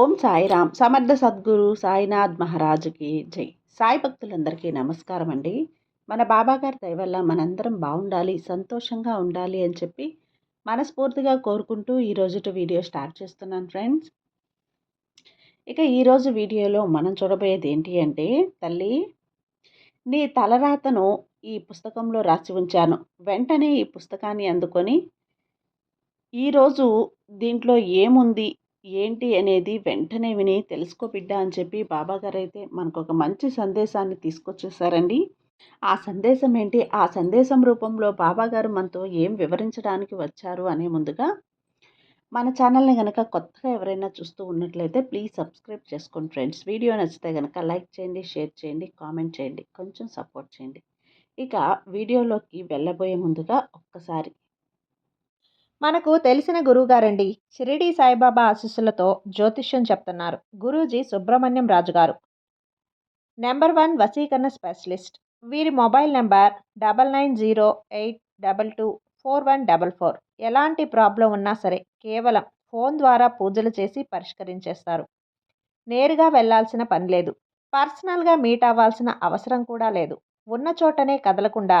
ఓం సాయిరామ్. సమర్థ సద్గురు సాయినాథ్ మహారాజుకి జై. సాయి భక్తులందరికీ నమస్కారం అండి మన బాబాగారి దయవల్ల మనందరం బాగుండాలి సంతోషంగా ఉండాలి అని చెప్పి మనస్ఫూర్తిగా కోరుకుంటూ ఈరోజు వీడియో స్టార్ట్ చేస్తున్నాను ఫ్రెండ్స్. ఇక ఈరోజు వీడియోలో మనం చూడబోయేది ఏంటి అంటే తల్లి నీ తలరాతను ఈ పుస్తకంలో రాసి ఉంచాను. వెంటనే ఈ పుస్తకాన్ని అందుకొని ఈరోజు దీంట్లో ఏముంది ఏంటి అనేది వెంటనే విని తెలుసుకో బిడ్డ అని చెప్పి బాబాగారు అయితే మనకు ఒక మంచి సందేశాన్ని తీసుకొచ్చేసారండి. ఆ సందేశం ఏంటి? ఆ సందేశం రూపంలో బాబాగారు మనతో ఏం వివరించడానికి వచ్చారు అనే ముందుగా మన ఛానల్ని కనుక కొత్తగా ఎవరైనా చూస్తూ ఉన్నట్లయితే ప్లీజ్ సబ్స్క్రైబ్ చేసుకోండి ఫ్రెండ్స్ వీడియో నచ్చితే కనుక లైక్ చేయండి షేర్ చేయండి కామెంట్ చేయండి కొంచెం సపోర్ట్ చేయండి. ఇక వీడియోలోకి వెళ్ళబోయే ముందుగా ఒక్కసారి మనకు తెలిసిన గురువుగారండి షిరిడి సాయిబాబా ఆశీస్సులతో జ్యోతిష్యం చెప్తున్నారు. గురూజీ సుబ్రహ్మణ్యం రాజు గారు. నెంబర్ వన్ వసీకరణ స్పెషలిస్ట్. వీరి mobile number double nine zero eight double two four one double four. ఎలాంటి ప్రాబ్లం ఉన్నా సరే కేవలం ఫోన్ ద్వారా పూజలు చేసి పరిష్కరించేస్తారు. నేరుగా వెళ్ళాల్సిన పని లేదు. పర్సనల్గా మీట్ అవ్వాల్సిన అవసరం కూడా లేదు. ఉన్న చోటనే కదలకుండా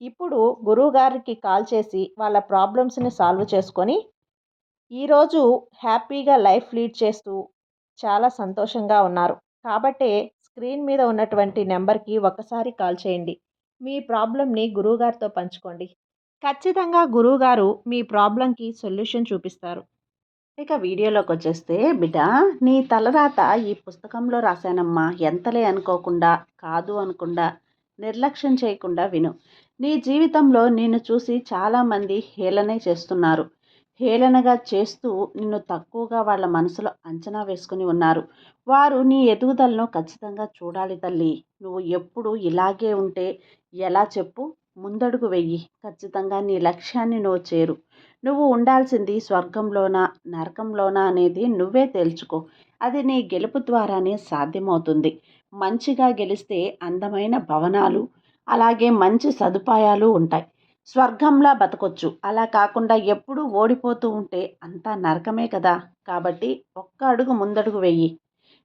ఇప్పుడు గురువుగారికి కాల్ చేసి వాళ్ళ ప్రాబ్లమ్స్ని సాల్వ్ చేసుకొని ఈరోజు హ్యాపీగా లైఫ్ లీడ్ చేస్తూ చాలా సంతోషంగా ఉన్నారు. కాబట్టే స్క్రీన్ మీద ఉన్నటువంటి నెంబర్కి ఒకసారి కాల్ చేయండి. మీ ప్రాబ్లమ్ని గురువుగారితో పంచుకోండి. ఖచ్చితంగా గురువుగారు మీ ప్రాబ్లంకి సొల్యూషన్ చూపిస్తారు. ఇక వీడియోలోకి వచ్చేస్తే బిడ్డ నీ తలరాత ఈ పుస్తకంలో రాశానమ్మా. ఎంతలే అనుకోకుండా కాదు అనకుండా నిర్లక్ష్యం చేయకుండా విను. నీ జీవితంలో నిన్ను చూసి చాలామంది హేళనే చేస్తున్నారు. హేళనగా చేస్తూ నిన్ను తక్కువగా వాళ్ళ మనసులో అంచనా వేసుకుని ఉన్నారు. వారు నీ ఎదుగుదలను ఖచ్చితంగా చూడాలి తల్లి. నువ్వు ఎప్పుడు ఇలాగే ఉంటే ఎలా చెప్పు? ముందడుగు వెయ్యి ఖచ్చితంగా నీ లక్ష్యాన్ని నువ్వు చేరు. నువ్వు ఉండాల్సింది స్వర్గంలోనా నరకంలోనా అనేది నువ్వే తేల్చుకో. అది నీ గెలుపు ద్వారానే సాధ్యమవుతుంది. మంచిగా గెలిస్తే అందమైన భవనాలు అలాగే మంచి సదుపాయాలు ఉంటాయి. స్వర్గంలా బతకొచ్చు. అలా కాకుండా ఎప్పుడూ ఓడిపోతూ ఉంటే అంతా నరకమే కదా? కాబట్టి ఒక్క అడుగు ముందడుగు వెయ్యి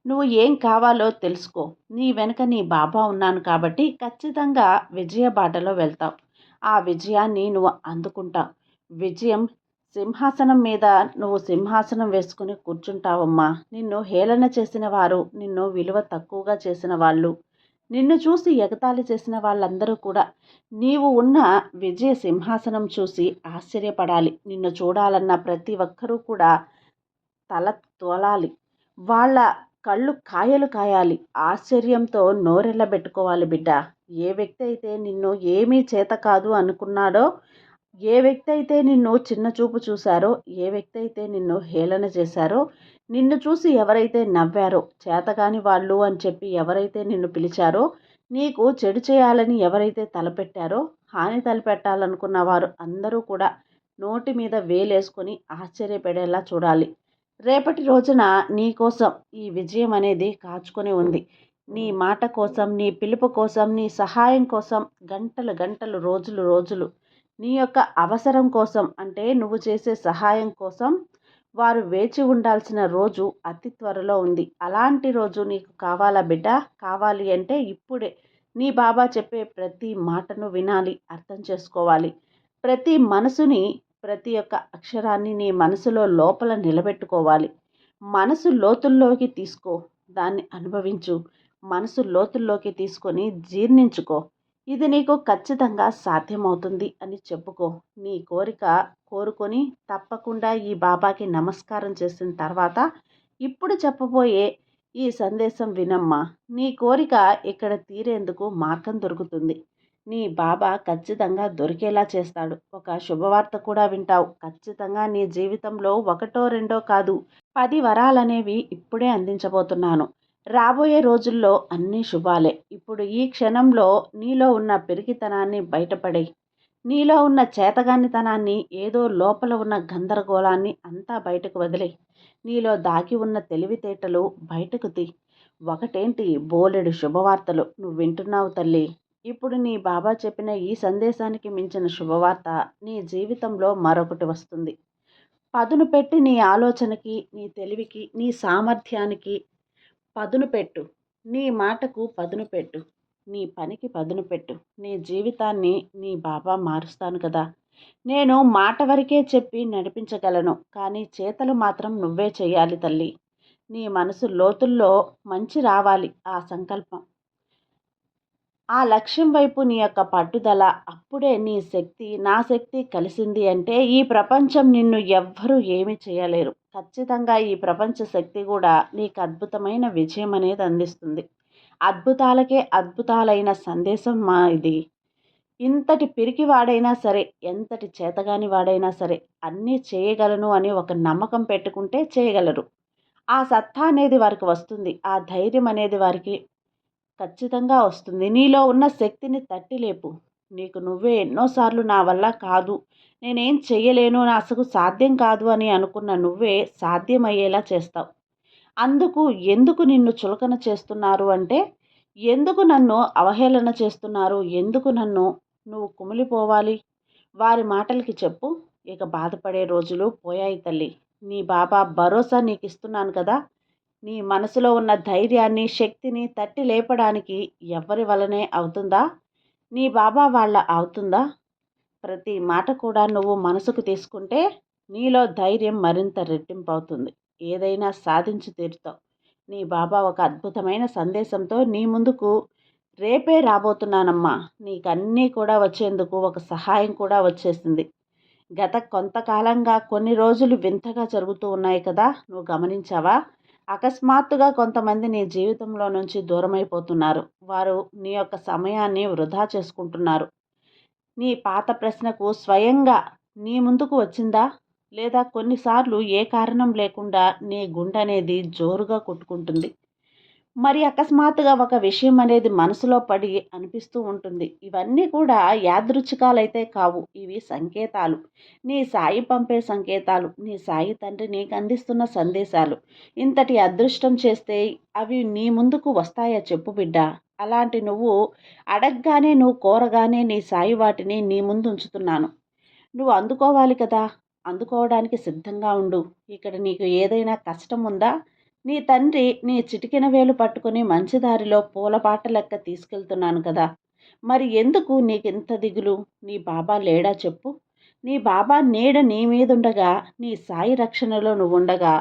నువ్వు ఏం కావాలో తెలుసుకో. నీ వెనుక నీ బాబా ఉన్నాను కాబట్టి ఖచ్చితంగా విజయ బాటలో వెళ్తావు. ఆ విజయాన్ని నువ్వు అందుకుంటావు. విజయం సింహాసనం మీద నువ్వు సింహాసనం వేసుకుని కూర్చుంటావమ్మా. నిన్ను హేళన చేసిన వారు నిన్ను విలువ తక్కువగా చేసిన వాళ్ళు నిన్ను చూసి ఎగతాళి చేసిన వాళ్ళందరూ కూడా నీవు ఉన్న విజయ సింహాసనం చూసి ఆశ్చర్యపడాలి. నిన్ను చూడాలన్న ప్రతి ఒక్కరూ కూడా తల తోలాలి. వాళ్ళ కళ్ళు కాయలు కాయాలి. ఆశ్చర్యంతో నోరెళ్ళబెట్టుకోవాలి బిడ్డ. ఏ వ్యక్తి అయితే నిన్ను ఏమీ చేత కాదు అనుకున్నాడో ఏ వ్యక్తి అయితే నిన్ను చిన్న చూపు చూశారో ఏ వ్యక్తి అయితే నిన్ను హేళన చేశారో నిన్ను చూసి ఎవరైతే నవ్వారో చేతగాని వాళ్ళు అని చెప్పి ఎవరైతే నిన్ను పిలిచారో నీకు చెడు చేయాలని ఎవరైతే తలపెట్టారో హాని తలపెట్టాలనుకున్న వారు అందరూ కూడా నోటి మీద వేలేసుకొని ఆశ్చర్యపడేలా చూడాలి. రేపటి రోజున నీ కోసం ఈ విజయం అనేది కాచుకొని ఉంది. నీ మాట కోసం నీ పిలుపు కోసం నీ సహాయం కోసం గంటలు గంటలు రోజులు రోజులు నీ యొక్క అవసరం కోసం అంటే నువ్వు చేసే సహాయం కోసం వారు వేచి ఉండాల్సిన రోజు అతి త్వరలో ఉంది. అలాంటి రోజు నీకు కావాలా బిడ్డ? కావాలి అంటే ఇప్పుడే నీ బాబా చెప్పే ప్రతి మాటను వినాలి అర్థం చేసుకోవాలి. ప్రతి మనసుని ప్రతి ఒక్క అక్షరాన్ని నీ మనసులో లోపల నిలబెట్టుకోవాలి. మనసు లోతుల్లోకి తీసుకో దాన్ని అనుభవించు. మనసు లోతుల్లోకి తీసుకొని జీర్ణించుకో. ఇది నీకు ఖచ్చితంగా సాధ్యమవుతుంది అని చెప్పుకో. నీ కోరిక కోరుకొని తప్పకుండా ఈ బాబాకి నమస్కారం చేసిన తర్వాత ఇప్పుడు చెప్పబోయే ఈ సందేశం వినమ్మా. నీ కోరిక ఇక్కడ తీరేందుకు మార్గం దొరుకుతుంది. నీ బాబా ఖచ్చితంగా దొరికేలా చేస్తాడు. ఒక శుభవార్త కూడా వింటావు. ఖచ్చితంగా నీ జీవితంలో ఒకటో రెండో కాదు పది వరాలనేవి ఇప్పుడే అందించబోతున్నాను. రాబోయే రోజుల్లో అన్నీ శుభాలే. ఇప్పుడు ఈ క్షణంలో నీలో ఉన్న పెరిగితనాన్ని బయటపడే నీలో ఉన్న చేతగానితనాన్ని ఏదో లోపల ఉన్న గందరగోళాన్ని అంతా బయటకు వదిలే నీలో దాగి ఉన్న తెలివితేటలు బయటకు తీ ఒకటేంటి? బోలెడు శుభవార్తలు. నువ్వు వింటున్నావు తల్లి. ఇప్పుడు నీ బాబా చెప్పిన ఈ సందేశానికి మించిన శుభవార్త నీ జీవితంలో మరొకటి వస్తుంది. పదును పెట్టి నీ ఆలోచనకి నీ తెలివికి నీ సామర్థ్యానికి పదును పెట్టు. నీ మాటకు పదును పెట్టు. నీ పనికి పదును పెట్టు. నీ జీవితాన్ని నీ బాబా మారుస్తాను కదా. నేను మాట వరకే చెప్పి నడిపించగలను. కానీ చేతలు మాత్రం నువ్వే చేయాలి తల్లి. నీ మనసు లోతుల్లో మంచి రావాలి ఆ సంకల్పం. ఆ లక్ష్యం వైపు నీ యొక్క పట్టుదల అప్పుడే నీ శక్తి నా శక్తి కలిసింది అంటే ఈ ప్రపంచం నిన్ను ఎవ్వరూ ఏమీ చేయలేరు. ఖచ్చితంగా ఈ ప్రపంచ శక్తి కూడా నీకు అద్భుతమైన విజయం అనేది అందిస్తుంది. అద్భుతాలకే అద్భుతాలైన సందేశం మా ఇది. ఇంతటి పిరికి వాడైనా సరే ఎంతటి చేతగాని వాడైనా సరే అన్నీ చేయగలను అని ఒక నమ్మకం పెట్టుకుంటే చేయగలరు. ఆ సత్తా అనేది వారికి వస్తుంది. ఆ ధైర్యం అనేది వారికి ఖచ్చితంగా వస్తుంది. నీలో ఉన్న శక్తిని తట్టి లేపు. నీకు నువ్వే ఎన్నోసార్లు నా వల్ల కాదు. నేనేం చెయ్యలేను. నా అసలు సాధ్యం కాదు అని అనుకున్న నువ్వే సాధ్యమయ్యేలా చేస్తావు. అందుకు ఎందుకు నిన్ను చులకన చేస్తున్నారు అంటే ఎందుకు నన్ను అవహేళన చేస్తున్నారు? ఎందుకు నన్ను నువ్వు కుమిలిపోవాలి? వారి మాటలకి చెప్పు. ఇక బాధపడే రోజులు పోయాయి తల్లి. నీ బాబా భరోసా నీకు ఇస్తున్నాను కదా. నీ మనసులో ఉన్న ధైర్యాన్ని శక్తిని తట్టి లేపడానికి ఎవరి వలనే అవుతుందా? నీ బాబా వాళ్ళ అవుతుందా? ప్రతి మాట కూడా నువ్వు మనసుకు తీసుకుంటే నీలో ధైర్యం మరింత రెట్టింపు అవుతుంది ఏదైనా సాధించి తీరుతావు. నీ బాబా ఒక అద్భుతమైన సందేశంతో నీ ముందుకు రేపే రాబోతున్నానమ్మా. నీకు అన్నీ కూడా వచ్చేందుకు ఒక సహాయం కూడా వచ్చేసింది. గత కొంతకాలంగా కొన్ని రోజులు వింతగా జరుగుతూ ఉన్నాయి కదా. నువ్వు గమనించావా? అకస్మాత్తుగా కొంతమంది నీ జీవితంలో నుంచి దూరమైపోతున్నారు. వారు నీ యొక్క సమయాన్ని వృధా చేసుకుంటున్నారు. నీ పాత ప్రశ్నకు స్వయంగా నీ ముందుకు వచ్చిందా? లేదా కొన్నిసార్లు ఏ కారణం లేకుండా నీ గుండె అనేది జోరుగా కొట్టుకుంటుంది. మరి అకస్మాత్తుగా ఒక విషయం అనేది మనసులో పడి అనిపిస్తూ ఉంటుంది. ఇవన్నీ కూడా యాదృచ్ఛికాలైతే కావు. ఇవి సంకేతాలు. నీ సాయి పంపే సంకేతాలు నీ సాయి తండ్రి నీకు అందిస్తున్న సందేశాలు. ఇంతటి అదృష్టం చేస్తే అవి నీ ముందుకు వస్తాయా చెప్పు బిడ్డ. అలాంటి నువ్వు అడగగానే నువ్వు కోరగానే నీ సాయి వాటిని నీ ముందు ఉంచుతున్నాను. నువ్వు అందుకోవాలి కదా. అందుకోవడానికి సిద్ధంగా ఉండు. ఇక్కడ నీకు ఏదైనా కష్టం ఉందా? నీ తండ్రి నీ చిటికెన వేలు పట్టుకుని మంచి దారిలో పూలపాట లెక్క తీసుకెళ్తున్నాను కదా. మరి ఎందుకు నీకింత దిగులు? నీ బాబా లేడా చెప్పు. నీ బాబా నీడ నీ మీదుండగా నీ సాయి రక్షణలో నువ్వు ఉండగా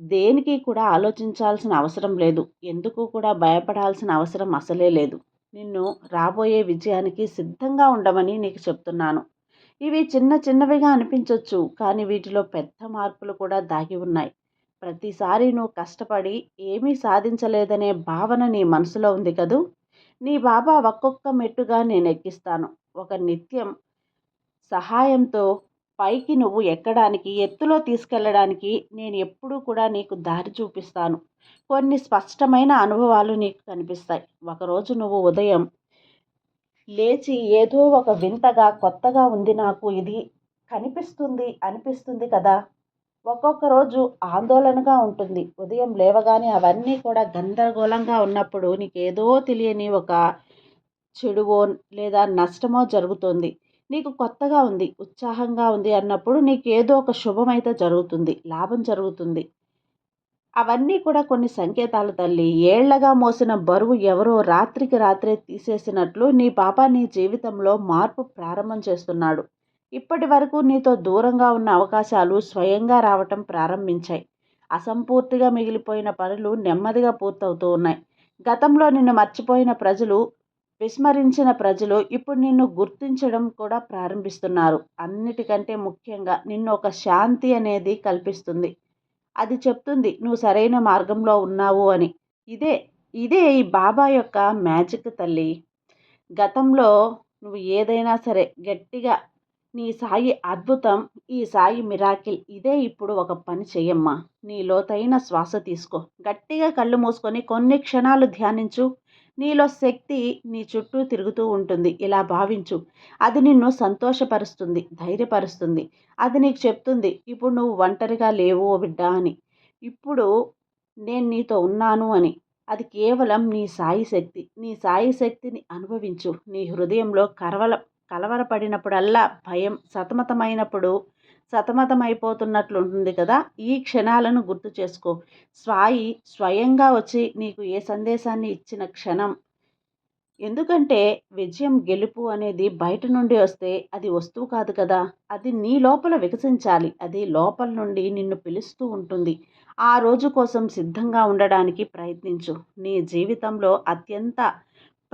దేనికి కూడా ఆలోచించాల్సిన అవసరం లేదు. ఎందుకు కూడా భయపడాల్సిన అవసరం అసలే లేదు. నిన్ను రాబోయే విజయానికి సిద్ధంగా ఉండమని నీకు చెప్తున్నాను. ఇవి చిన్న చిన్నవిగా అనిపించవచ్చు కానీ వీటిలో పెద్ద మార్పులు కూడా దాగి ఉన్నాయి. ప్రతిసారి నువ్వు కష్టపడి ఏమీ సాధించలేదనే భావన నీ మనసులో ఉంది కదూ? నీ బాబా ఒక్కొక్క మెట్టుగా నేను ఎక్కిస్తాను. ఒక నిత్యం సహాయంతో పైకి నువ్వు ఎక్కడానికి ఎత్తులో తీసుకెళ్ళడానికి నేను ఎప్పుడూ కూడా నీకు దారి చూపిస్తాను. కొన్ని స్పష్టమైన అనుభవాలు నీకు కనిపిస్తాయి. ఒకరోజు నువ్వు ఉదయం లేచి ఏదో ఒక వింతగా కొత్తగా ఉంది నాకు. ఇది కనిపిస్తుంది అనిపిస్తుంది కదా? ఒక్కొక్క రోజు ఆందోళనగా ఉంటుంది. ఉదయం లేవగానే అవన్నీ కూడా గందరగోళంగా ఉన్నప్పుడు నీకు ఏదో తెలియని ఒక చెడువో లేదా నష్టమో జరుగుతుంది. నీకు కొత్తగా ఉంది ఉత్సాహంగా ఉంది అన్నప్పుడు నీకు ఏదో ఒక శుభమైతే జరుగుతుంది లాభం జరుగుతుంది. అవన్నీ కూడా కొన్ని సంకేతాలు తల్లి. ఏళ్ళగా మోసిన బరువు ఎవరో రాత్రికి రాత్రే తీసేసినట్లు నీ పాప నీ జీవితంలో మార్పు ప్రారంభం చేస్తున్నాడు. ఇప్పటి వరకు నీతో దూరంగా ఉన్న అవకాశాలు స్వయంగా రావటం ప్రారంభించాయి. అసంపూర్తిగా మిగిలిపోయిన పనులు నెమ్మదిగా పూర్తవుతూ ఉన్నాయి. గతంలో నిన్ను మర్చిపోయిన ప్రజలు విస్మరించిన ప్రజలు ఇప్పుడు నిన్ను గుర్తించడం కూడా ప్రారంభిస్తున్నారు. అన్నిటికంటే ముఖ్యంగా నిన్ను ఒక శాంతి అనేది కల్పిస్తుంది. అది చెప్తుంది నువ్వు సరైన మార్గంలో ఉన్నావు అని. ఇదే ఇదే ఈ బాబా యొక్క మ్యాజిక్ తల్లి. గతంలో నువ్వు ఏదైనా సరే గట్టిగా నీ సాయి అద్భుతం ఈ సాయి మిరాకిల్ ఇదే ఇప్పుడు ఒక పని చెయ్యమ్మా. నీ లోతైన శ్వాస తీసుకో. గట్టిగా కళ్ళు మూసుకొని కొన్ని క్షణాలు ధ్యానించు. నీలో శక్తి నీ చుట్టూ తిరుగుతూ ఉంటుంది. ఇలా భావించు. అది నిన్ను సంతోషపరుస్తుంది ధైర్యపరుస్తుంది. అది నీకు చెప్తుంది ఇప్పుడు నువ్వు ఒంటరిగా లేవు ఓ బిడ్డ అని. ఇప్పుడు నేను నీతో ఉన్నాను అని. అది కేవలం నీ సాయి శక్తి. నీ సాయి శక్తిని అనుభవించు. నీ హృదయంలో కరవల కలవరపడినప్పుడల్లా భయం సతమతమైనప్పుడు సతమతమైపోతున్నట్లుంటుంది కదా. ఈ క్షణాలను గుర్తు చేసుకో. స్వాయి స్వయంగా వచ్చి నీకు ఏ సందేశాన్ని ఇచ్చిన క్షణం? ఎందుకంటే విజయం గెలుపు అనేది బయట నుండి వస్తే అది వస్తువు కాదు కదా. అది నీ లోపల వికసించాలి. అది లోపల నుండి నిన్ను పిలుస్తూ ఉంటుంది. ఆ రోజు కోసం సిద్ధంగా ఉండడానికి ప్రయత్నించు. నీ జీవితంలో అత్యంత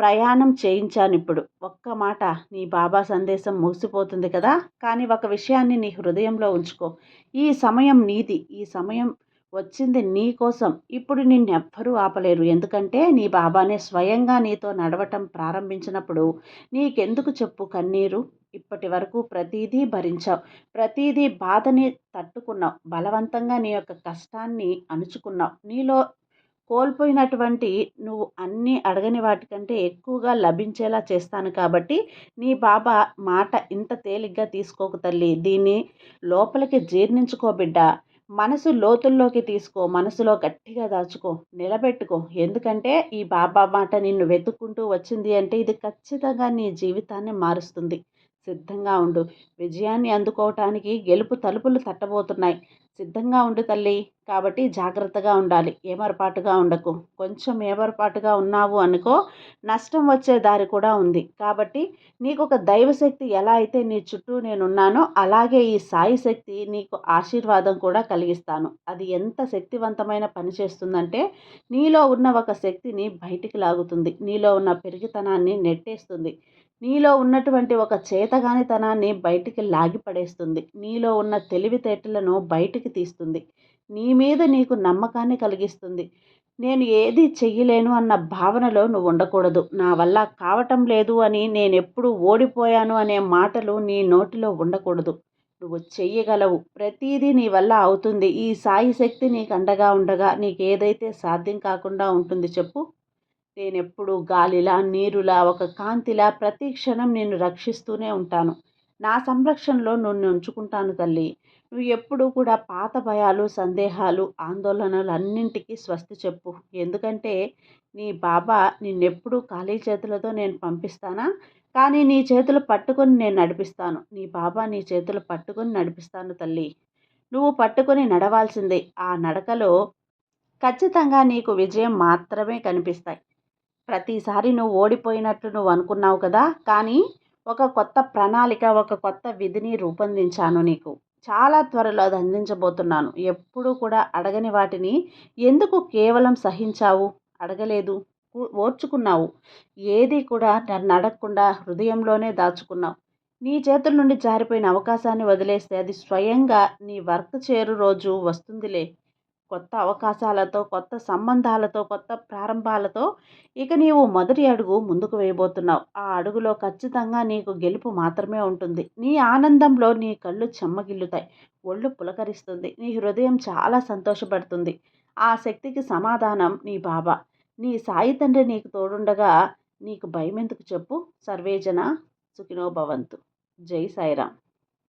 ప్రయాణం చేయించాను ఇప్పుడు ఒక్క మాట నీ బాబా సందేశం ముగిసిపోతుంది కదా! కానీ ఒక విషయాన్ని నీ హృదయంలో ఉంచుకో. ఈ సమయం నీది. ఈ సమయం వచ్చింది నీ కోసం. ఇప్పుడు నిన్నెవ్వరూ ఆపలేరు. ఎందుకంటే నీ బాబానే స్వయంగా నీతో నడవటం ప్రారంభించినప్పుడు నీకెందుకు చెప్పు కన్నీరు? ఇప్పటి వరకు ప్రతీదీ భరించావు. ప్రతీదీ బాధని తట్టుకున్నావు. బలవంతంగా నీ యొక్క కష్టాన్ని అణుచుకున్నావు. నీలో కోల్పోయినటువంటి నువ్వు అన్నీ అడగని వాటికంటే ఎక్కువగా లభించేలా చేస్తాను కాబట్టి నీ బాబా మాట ఇంత తేలిగ్గా తీసుకోకు తల్లి. దీన్ని లోపలికి జీర్ణించుకో బిడ్డ. మనసు లోతుల్లోకి తీసుకో. మనసులో గట్టిగా దాచుకో. నిలబెట్టుకో. ఎందుకంటే ఈ బాబా మాట నిన్ను వెతుక్కుంటూ వచ్చింది అంటే ఇది ఖచ్చితంగా నీ జీవితాన్ని మారుస్తుంది. సిద్ధంగా ఉండు. విజయాన్ని అందుకోవటానికి గెలుపు తలుపులు తట్టబోతున్నాయి. సిద్ధంగా ఉండు తల్లి. కాబట్టి జాగ్రత్తగా ఉండాలి. ఏమరపాటుగా ఉండకు. కొంచెం ఏమరపాటుగా ఉన్నావు అనుకో నష్టం వచ్చే దారి కూడా ఉంది. కాబట్టి నీకు ఒక దైవశక్తి ఎలా అయితే నీ చుట్టూ నేనున్నానో అలాగే ఈ సాయి శక్తి నీకు ఆశీర్వాదం కూడా కలిగిస్తాను. అది ఎంత శక్తివంతమైన పని చేస్తుందంటే నీలో ఉన్న ఒక శక్తిని బయటికి లాగుతుంది. నీలో ఉన్న పెరిగితనాన్ని నెట్టేస్తుంది. నీలో ఉన్నటువంటి ఒక చేతగానితనాన్ని బయటికి లాగిపడేస్తుంది నీలో ఉన్న తెలివితేటలను బయటికి తీస్తుంది. నీ మీద నీకు నమ్మకాన్ని కలిగిస్తుంది. నేను ఏది చెయ్యలేను అన్న భావనలో నువ్వు ఉండకూడదు. నా వల్ల కావటం లేదు అని నేను ఎప్పుడు ఓడిపోయాను అనే మాటలు నీ నోటిలో ఉండకూడదు. నువ్వు చెయ్యగలవు. ప్రతీదీ నీ వల్ల అవుతుంది. ఈ సాయి శక్తి నీకు అండగా ఉండగా నీకు ఏదైతే సాధ్యం కాకుండా ఉంటుంది చెప్పు. నేనెప్పుడు గాలిలా నీరులా ఒక కాంతిలా ప్రతి క్షణం నేను రక్షిస్తూనే ఉంటాను. నా సంరక్షణలో నన్ను ఉంచుకుంటాను తల్లి. నువ్వు ఎప్పుడూ కూడా పాత భయాలు సందేహాలు ఆందోళనలు అన్నింటికీ స్వస్తి చెప్పు. ఎందుకంటే నీ బాబా నిన్నెప్పుడూ ఖాళీ చేతులతో నేను పంపిస్తానా? కానీ నీ చేతులు పట్టుకొని నేను నడిపిస్తాను. నీ బాబా నీ చేతులు పట్టుకొని నడిపిస్తాను తల్లి. నువ్వు పట్టుకొని నడవాల్సిందే. ఆ నడకలో ఖచ్చితంగా నీకు విజయం మాత్రమే కనిపిస్తాయి. ప్రతిసారి నువ్వు ఓడిపోయినట్లు నువ్వు అనుకున్నావు కదా? కానీ ఒక కొత్త ప్రణాళిక ఒక కొత్త విధిని రూపొందించాను నీకు. చాలా త్వరలో అది అందించబోతున్నాను. ఎప్పుడూ కూడా అడగని వాటిని ఎందుకు కేవలం సహించావు? అడగలేదు. ఓర్చుకున్నావు. ఏది కూడా నన్ను అడగకుండా హృదయంలోనే దాచుకున్నావు. నీ చేతుల నుండి జారిపోయిన అవకాశాన్ని వదిలేస్తే అది స్వయంగా నీ వర్క్ చేరు రోజు వస్తుందిలే. కొత్త అవకాశాలతో కొత్త సంబంధాలతో కొత్త ప్రారంభాలతో ఇక నీవు మొదటి అడుగు ముందుకు వేయబోతున్నావు. ఆ అడుగులో ఖచ్చితంగా నీకు గెలుపు మాత్రమే ఉంటుంది. నీ ఆనందంలో నీ కళ్ళు చెమ్మగిల్లుతాయి. ఒళ్ళు పులకరిస్తుంది. నీ హృదయం చాలా సంతోషపడుతుంది. ఆ శక్తికి సమాధానం నీ బాబా. నీ సాయి తండ్రి నీకు తోడుండగా నీకు భయం ఎందుకు చెప్పు? సర్వేజన సుఖినో భవంతు. జై సాయిరామ్.